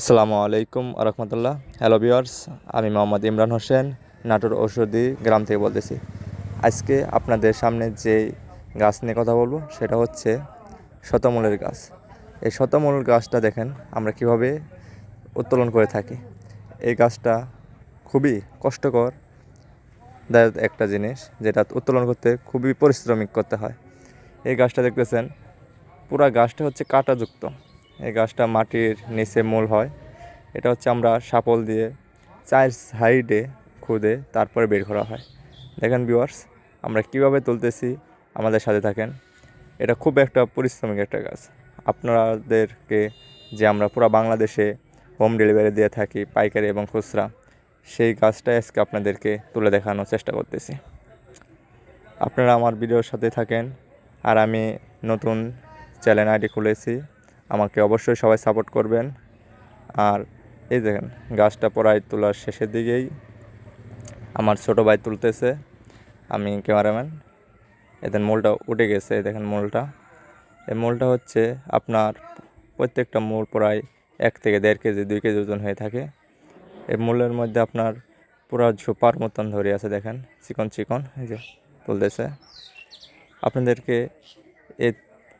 আসসালামু আলাইকুম রহমতুল্লাহ। Hello viewers আমি মোহাম্মদ ইমরান হোসেন, নাটোর ঔষধি গ্রাম থেকে বলতেছি। আজকে আপনাদের সামনে যে গাছ নিয়ে কথা বলব, সেটা হচ্ছে শতমূলের গাছ। এই শতমূল গাছটা দেখেন আমরা কীভাবে উত্তোলন করে থাকি। এই গাছটা খুবই কষ্টকর। একটা জিনিস, যেটা উত্তোলন করতে খুবই পরিশ্রমিক করতে হয়। এই গাছটা দেখতেছেন, পুরা গাছটা হচ্ছে কাঁটাযুক্ত। এই গাছটা মাটির নিচে মূল হয়। এটা হচ্ছে আমরা সাপল দিয়ে চার সাইডে খুদে তারপরে বের করা হয়। দেখেন ভিউয়ার্স, আমরা কীভাবে তুলতেছি আমাদের সাথে থাকেন। এটা খুব একটা পরিশ্রমিক একটা গাছ। আপনাদেরকে যে আমরা পুরো বাংলাদেশে হোম ডেলিভারি দিয়ে থাকি পাইকারি এবং খুচরা, সেই গাছটা আজকে আপনাদেরকে তুলে দেখানোর চেষ্টা করতেছি। আপনারা আমার ভিডিওর সাথে থাকেন। আর আমি নতুন চ্যানেল আইডি খুলেছি। আমাকে অবশ্যই সবাই সাপোর্ট করবেন। আর এই দেখেন, গাছটা পড়ায় তোলার শেষের দিকেই আমার ছোটো ভাই তুলতেছে। আমি ক্যামেরাম্যান এদের মূলটা উঠে গেছে দেখেন মূলটা। এই মূলটা হচ্ছে আপনার প্রত্যেকটা মূল প্রায় এক থেকে দেড় কেজি, দুই কেজি ওজন হয়ে থাকে। এই মূলের মধ্যে আপনার পুরো ঝোপার মতন ধরে আছে, দেখেন, চিকন চিকন, এই যে, তুলতেছে। আপনাদেরকে এই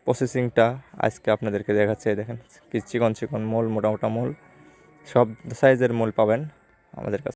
প্রসেসিংটা আজকে আপনাদেরকে দেখাচ্ছে দেখেন, কি চিকন চিকন মোল মোটা মোটা মূল, সব সাইজের মোল পাবেন আমাদের কাছে